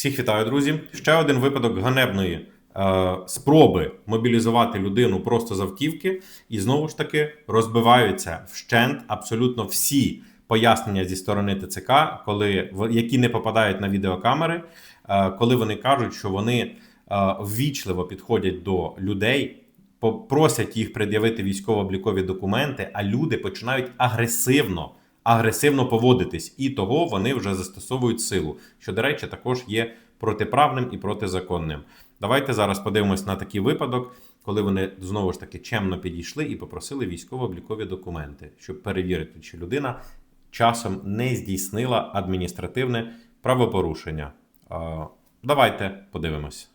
Всіх вітаю, друзі. Ще один випадок ганебної е, спроби мобілізувати людину просто з і знову ж таки розбиваються вщент абсолютно всі пояснення зі сторони ТЦК, коли які не попадають на відеокамери, е, коли вони кажуть, що вони е, ввічливо підходять до людей. по- Просять їх пред'явити військово-облікові документи, а люди починають агресивно агресивно поводитись, і того вони вже застосовують силу, що, до речі, також є протиправним і протизаконним. Давайте зараз подивимось на такий випадок, коли вони знову ж таки чемно підійшли і попросили військово-облікові документи, щоб перевірити, чи людина часом не здійснила адміністративне правопорушення. Давайте подивимось.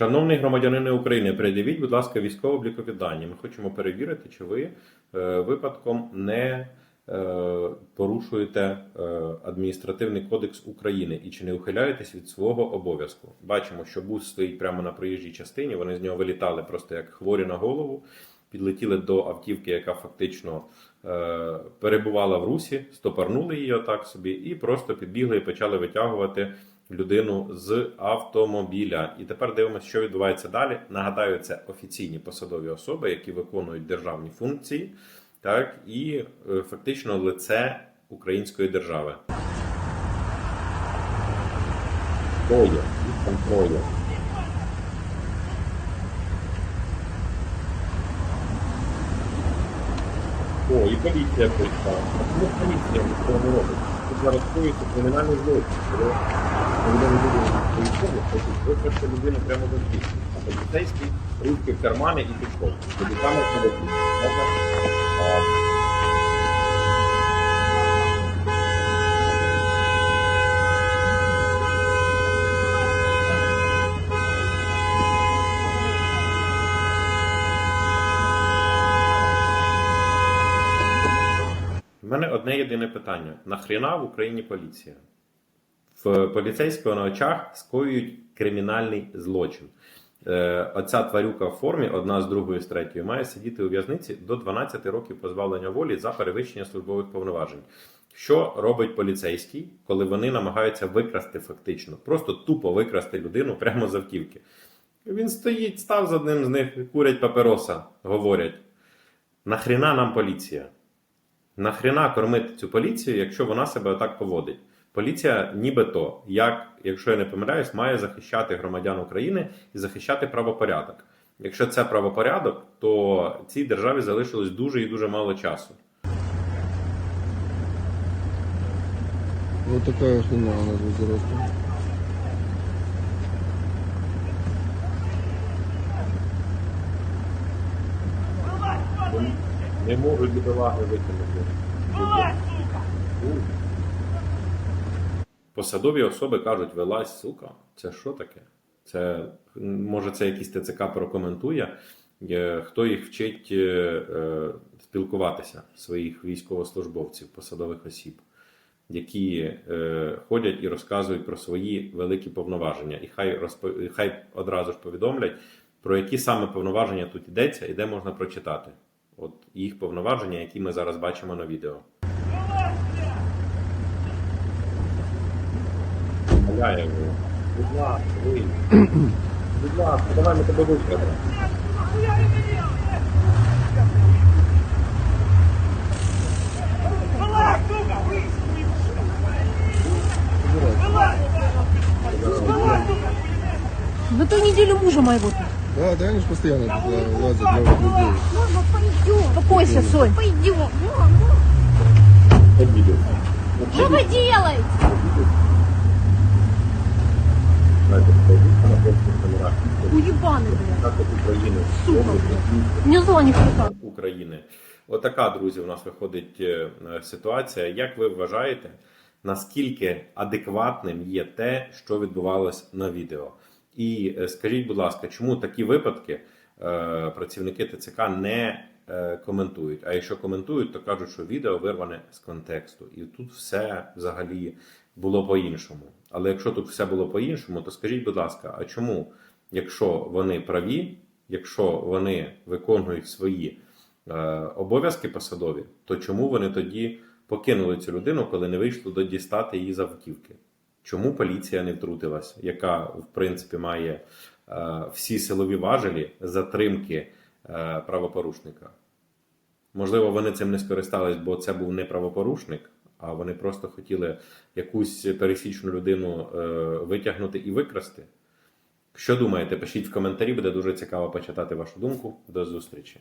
Шановний громадянине України, пред'явіть, будь ласка, військово-облікові дані. Ми хочемо перевірити, чи ви е, випадком не е, порушуєте е, адміністративний кодекс України і чи не ухиляєтесь від свого обов'язку. Бачимо, що бус стоїть прямо на проїжджій частині. Вони з нього вилітали просто як хворі на голову, підлетіли до автівки, яка фактично е, перебувала в русі, стопорнули її отак собі, і просто підбігли і почали витягувати людину з автомобіля. І тепер дивимося, що відбувається далі. Нагадаю, це офіційні посадові особи, які виконують державні функції, так і е, фактично лице української держави. Троє. О, і поліція прийшла. А чому поліція нічого не робить? Тут зараз коїться кримінальний злочин. Коли військові, хочуть викрасти людину прямо до дві. А поліцейський руки в кармани і пішов. Тобі камер мене одне єдине питання: нахріна в Україні поліція? В поліцейського на очах скоюють кримінальний злочин. Е, Оця тварюка в формі, одна з другої з третьої, має сидіти у в'язниці до 12 років позбавлення волі за перевищення службових повноважень. Що робить поліцейський, коли вони намагаються викрасти фактично, просто тупо викрасти людину прямо з автівки? Він стоїть, став з одним з них, курять папероса, говорять: нахріна нам поліція? Нахріна кормити цю поліцію, якщо вона себе отак поводить? Поліція, нібито, як, якщо я не помиляюсь, має захищати громадян України і захищати правопорядок. Якщо це правопорядок, то цій державі залишилось дуже і дуже мало часу. Вот такая хрена у нас будет Не можуть бідолаги витягнути. Посадові особи кажуть, вилазь, сука. Це що таке? Це може це якийсь ТЦК прокоментує. Хто їх вчить е, е, спілкуватися, своїх військовослужбовців, посадових осіб, які е, ходять і розказують про свої великі повноваження. І хай розпо... і хай одразу ж повідомлять, про які саме повноваження тут йдеться і де можна прочитати. От їх повноваження, які ми зараз бачимо на відео. Його. Будь ласка, вийди. Будь ласка, давай ми тебе викрадемо. В эту неделю мужа моего. Да, да, они же постоянно туда лазят новых людей. Мама, пойдем. Успокойся, Сонь. Пойдем. Мама, Обідеться. что вы делаете? Знаєте, скажіть на польських номерах. Уебаны, блядь. Так, от України. Сука, блядь. Не зла не хватает. України. Отака, друзі, у нас виходить е, ситуація. Як ви вважаєте, наскільки адекватним є те, що відбувалось на відео? І е, скажіть, будь ласка, чому такі випадки е, працівники ТЦК не е, коментують? А якщо коментують, то кажуть, що відео вирване з контексту, і тут все взагалі було по-іншому. Але якщо тут все було по-іншому, то скажіть, будь ласка, а чому, якщо вони праві, якщо вони виконують свої обов'язки посадові, то чому вони тоді покинули цю людину, коли не вийшло до дістати її з автівки? Чому поліція не втрутилась, яка в принципі має е, всі силові важелі затримки е, правопорушника? Можливо, вони цим не скористались, бо це був не правопорушник, а вони просто хотіли якусь пересічну людину е, витягнути і викрасти. Що думаєте? Пишіть в коментарі, буде дуже цікаво почитати вашу думку. До зустрічі.